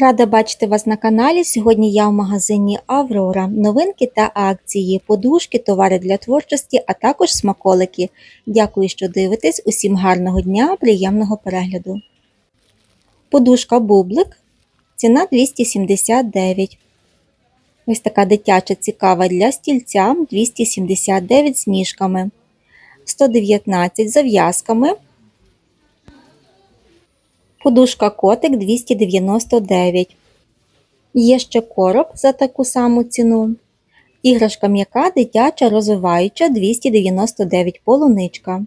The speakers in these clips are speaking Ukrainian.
Рада бачити вас на каналі. Сьогодні я в магазині Аврора. Новинки та акції, подушки, товари для творчості, а також смаколики. Дякую, що дивитесь. Усім гарного дня, приємного перегляду. Подушка Бублик. Ціна 279. Ось така дитяча цікава для стільця 279 з ніжками. 119 з зав'язками. Подушка котик 299. Є ще короб за таку саму ціну. Іграшка м'яка дитяча розвиваюча 299 полуничка.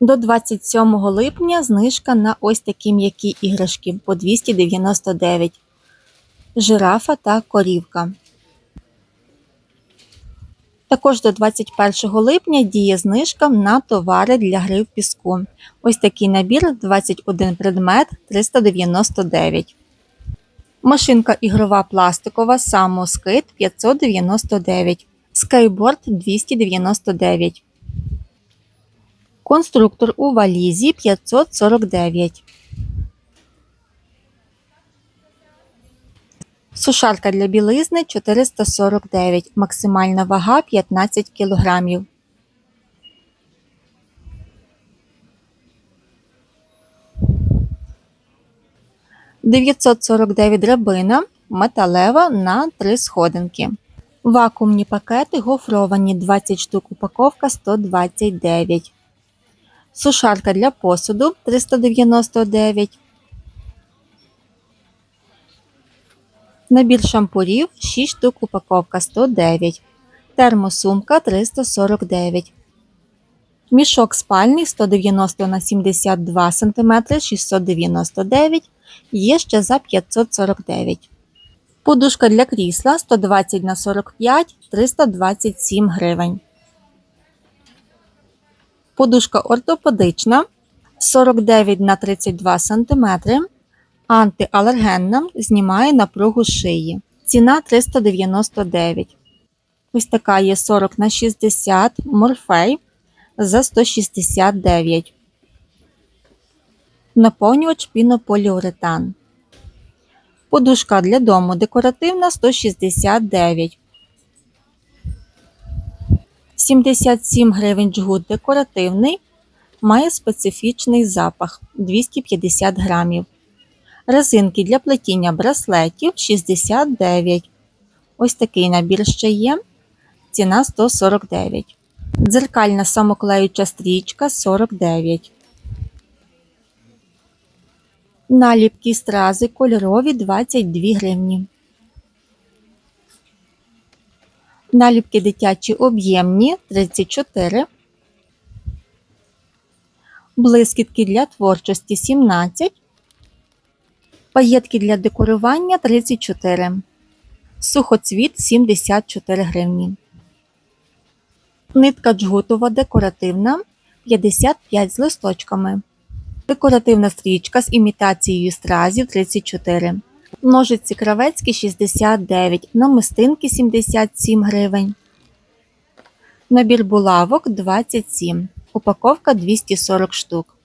До 27 липня знижка на ось такі м'які іграшки по 299. Жирафа та корівка. Також до 21 липня діє знижка на товари для гри в піску. Ось такий набір 21 предмет 399. Машинка ігрова пластикова самоскид 599. Скейборд 299. Конструктор у валізі 549. Сушарка для білизни 449, максимальна вага 15 кг. «949 драбина металева на 3 сходинки. Вакуумні пакети гофровані 20 штук упаковка 129. Сушарка для посуду 399. Набір шампурів 6 штук упаковка 109. Термосумка 349. Мішок спальний 190 на 72 см 699 є ще за 549. Подушка для крісла 120 на 45 327 гривень. Подушка ортопедична 49 на 32 см Антиалергенна знімає напругу шиї. Ціна 399. Ось така є 40 на 60 морфей за 169. Наповнювач пінополіуретан. Подушка для дому декоративна 169. 77 гривень джгут декоративний. Має специфічний запах 250 грамів. Резинки для плетіння браслетів 69. Ось такий набір ще є. Ціна 149. Дзеркальна самоклеюча стрічка 49. Наліпки стрази кольорові 22 гривні. Наліпки дитячі об'ємні 34. Блискітки для творчості 17. Паєтки для декорування 34. Сухоцвіт 74 гривні. Нитка джгутова декоративна 55 з листочками. Декоративна стрічка з імітацією стразів 34. Ножиці кравецькі 69, намистинки 77 гривень. Набір булавок 27. Упаковка 240 штук.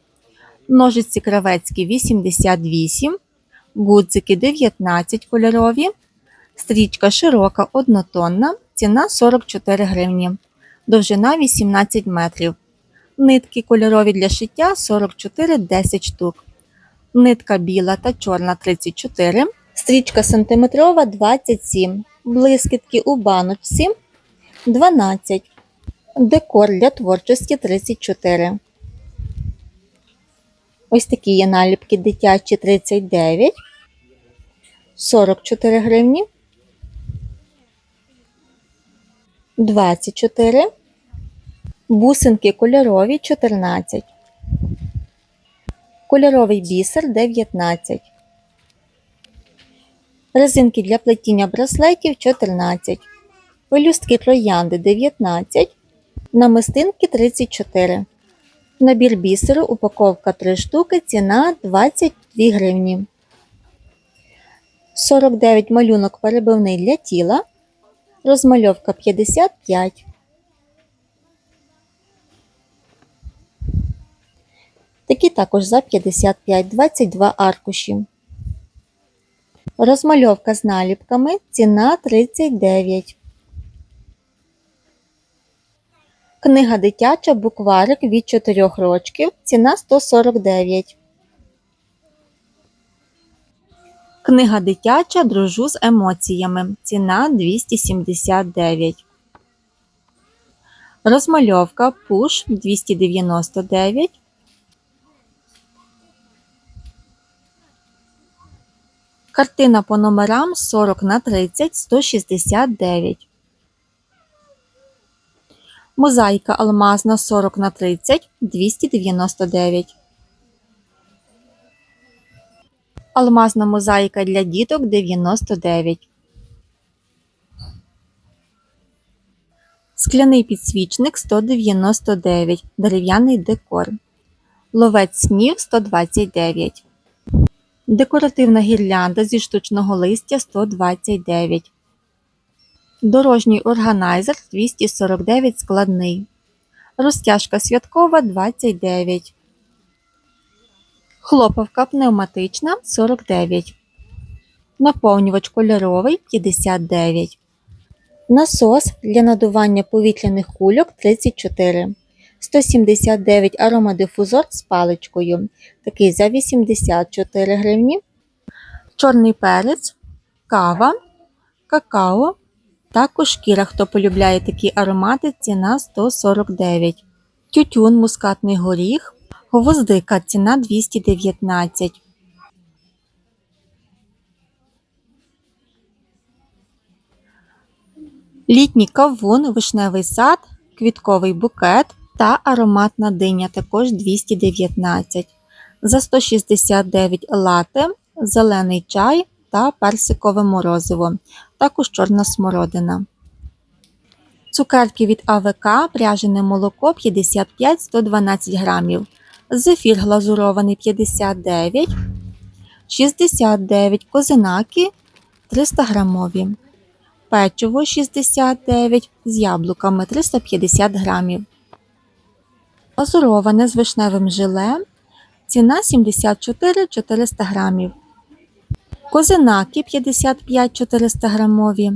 Ножиці кравецькі 88 гудзики 19 кольорові, стрічка широка однотонна, ціна 44 гривні, довжина 18 метрів. Нитки кольорові для шиття 44 10 штук. Нитка біла та чорна 34, стрічка сантиметрова 27, блискітки у баночці 12, декор для творчості 34. Ось такі є наліпки дитячі 39, 44 гривні, 24, бусинки кольорові 14, кольоровий бісер 19, резинки для плетіння браслетів 14, пелюстки троянди 19, намистинки 34. Набір бісеру, упаковка 3 штуки, ціна 22 гривні. 49 малюнок перебивний для тіла. Розмальовка 55. Такі також за 55, 22 аркуші. Розмальовка з наліпками. Ціна 39. Книга дитяча букварик від 4 рочків. Ціна 149. Книга дитяча Дружу з емоціями. Ціна 279. Розмальовка Пуш 299. Картина по номерам 40 на 30 169. Мозаїка алмазна 40 на 30 299. Алмазна мозаїка для діток 99. Скляний підсвічник 199. Дерев'яний декор. Ловець снів 129. Декоративна гірлянда зі штучного листя 129. Дорожній органайзер 249 складний. Розтяжка святкова 29. Хлопавка пневматична 49. Наповнювач кольоровий 59. Насос для надування повітряних кульок 34. 179 аромадифузор з паличкою. Такий за 84 гривні. Чорний перець, кава, какао. Також шкіра, хто полюбляє такі аромати, ціна 149. Тютюн, мускатний горіх, гвоздика, ціна 219. Літній кавун, вишневий сад, квітковий букет та ароматна диня також 219. За 169 лате, зелений чай та персикове морозиво, також чорна смородина. Цукерки від АВК, пряжене молоко 55-112 грамів. Зефір глазурований 59, 69 козинаки 300 грамові. Печиво 69 з яблуками 350 грамів. Глазуроване з вишневим желе. Ціна 74 400 грамів. Козинаки 55-400 грамові.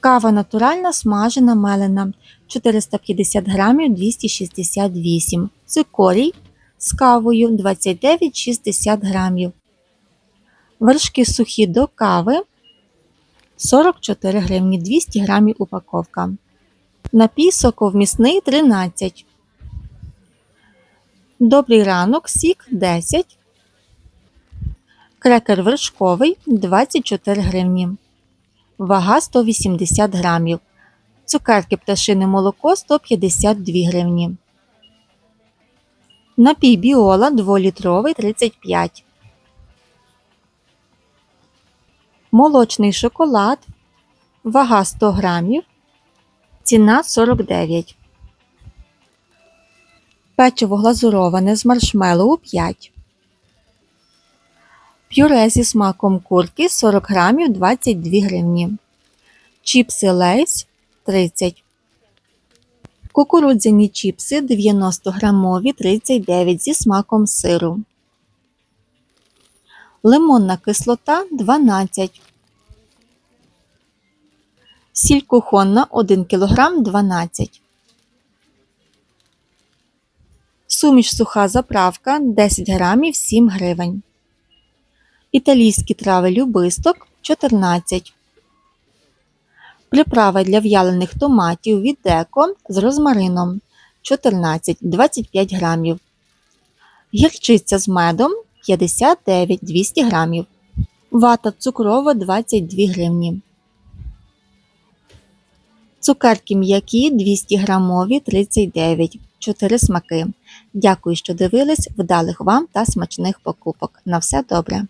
Кава натуральна смажена мелена 450 грамів 268. Цикорій з кавою 29-60 грамів. Вершки сухі до кави 44 гривні 200 грамів упаковка. Напій соковмісний 13. Добрий ранок сік 10. Крекер вершковий 24 гривні. Вага 180 грамів. Цукерки пташине молоко 152 гривні. Напій біола 2-літровий 35. Молочний шоколад. Вага 100 грамів. Ціна 49. Печиво глазуроване з маршмеллоу 5. Пюре зі смаком курки 40 грамів 22 гривні. Чіпси Лейс 30. Кукурудзяні чіпси 90 грамові 39 зі смаком сиру. Лимонна кислота 12. Сіль кухонна 1 кг 12. Суміш суха заправка 10 грамів 7 гривень. Італійські трави любисток 14. Приправа для в'ялених томатів від деко з розмарином 14-25 грамів. Гірчиця з медом 59-200 грамів. Вата цукрова 22 гривні. Цукерки м'які 200 грамові 39. 4 смаки. Дякую, що дивились. Вдалих вам та смачних покупок. На все добре!